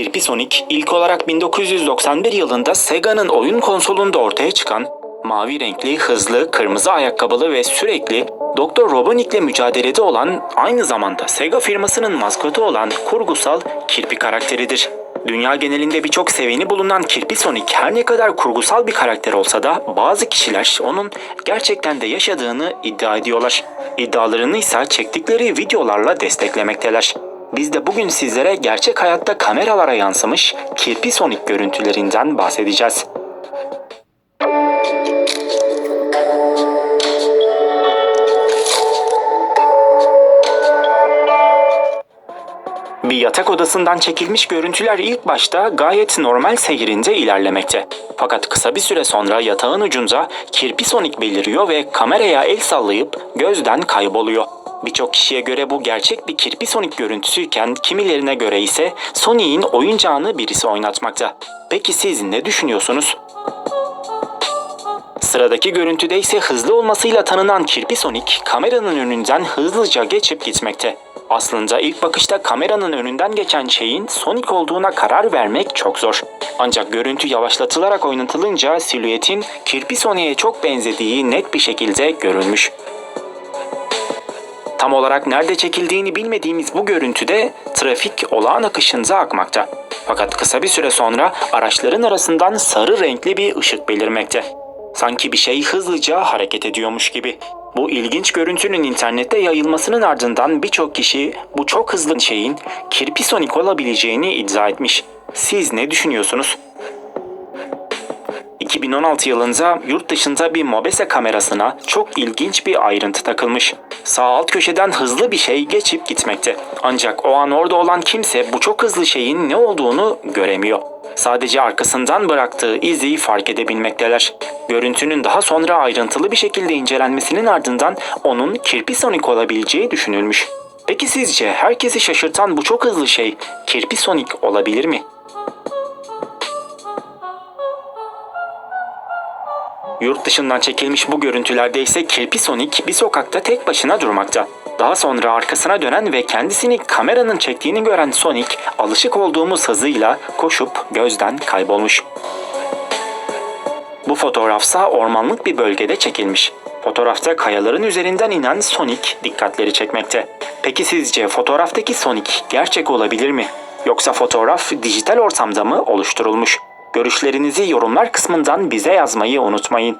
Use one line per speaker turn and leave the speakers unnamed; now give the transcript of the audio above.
Kirpi Sonic ilk olarak 1991 yılında Sega'nın oyun konsolunda ortaya çıkan mavi renkli, hızlı, kırmızı ayakkabılı ve sürekli Dr. Robotnik'le mücadelede olan aynı zamanda Sega firmasının maskotu olan kurgusal Kirpi karakteridir. Dünya genelinde birçok seveni bulunan Kirpi Sonic her ne kadar kurgusal bir karakter olsa da bazı kişiler onun gerçekten de yaşadığını iddia ediyorlar. İddialarını ise çektikleri videolarla desteklemekteler. Biz de bugün sizlere gerçek hayatta kameralara yansımış Kirpi Sonic görüntülerinden bahsedeceğiz. Bir yatak odasından çekilmiş görüntüler ilk başta gayet normal seyrinde ilerlemekte. Fakat kısa bir süre sonra yatağın ucunda Kirpi Sonic beliriyor ve kameraya el sallayıp gözden kayboluyor. Birçok kişiye göre bu gerçek bir Kirpi Sonic görüntüsüyken kimilerine göre ise Sonic'in oyuncağını birisi oynatmakta. Peki siz ne düşünüyorsunuz? Sıradaki görüntüde ise hızlı olmasıyla tanınan Kirpi Sonic kameranın önünden hızlıca geçip gitmekte. Aslında ilk bakışta kameranın önünden geçen şeyin Sonic olduğuna karar vermek çok zor. Ancak görüntü yavaşlatılarak oynatılınca silüetin Kirpi Sonic'e çok benzediği net bir şekilde görülmüş. Tam olarak nerede çekildiğini bilmediğimiz bu görüntüde trafik olağan akışında akmakta. Fakat kısa bir süre sonra araçların arasından sarı renkli bir ışık belirmekte. Sanki bir şey hızlıca hareket ediyormuş gibi. Bu ilginç görüntünün internette yayılmasının ardından birçok kişi bu çok hızlı şeyin Kirpi Sonic olabileceğini iddia etmiş. Siz ne düşünüyorsunuz? 2016 yılında yurt dışında bir Mobese kamerasına çok ilginç bir ayrıntı takılmış. Sağ alt köşeden hızlı bir şey geçip gitmekte. Ancak o an orada olan kimse bu çok hızlı şeyin ne olduğunu göremiyor. Sadece arkasından bıraktığı izi fark edebilmekteler. Görüntünün daha sonra ayrıntılı bir şekilde incelenmesinin ardından onun Kirpi Sonic olabileceği düşünülmüş. Peki sizce herkesi şaşırtan bu çok hızlı şey Kirpi Sonic olabilir mi? Yurt dışından çekilmiş bu görüntülerde ise Kirpi Sonic bir sokakta tek başına durmakta. Daha sonra arkasına dönen ve kendisini kameranın çektiğini gören Sonic alışık olduğumuz hızıyla koşup gözden kaybolmuş. Bu fotoğrafsa ormanlık bir bölgede çekilmiş. Fotoğrafta kayaların üzerinden inen Sonic dikkatleri çekmekte. Peki sizce fotoğraftaki Sonic gerçek olabilir mi? Yoksa fotoğraf dijital ortamda mı oluşturulmuş? Görüşlerinizi yorumlar kısmından bize yazmayı unutmayın.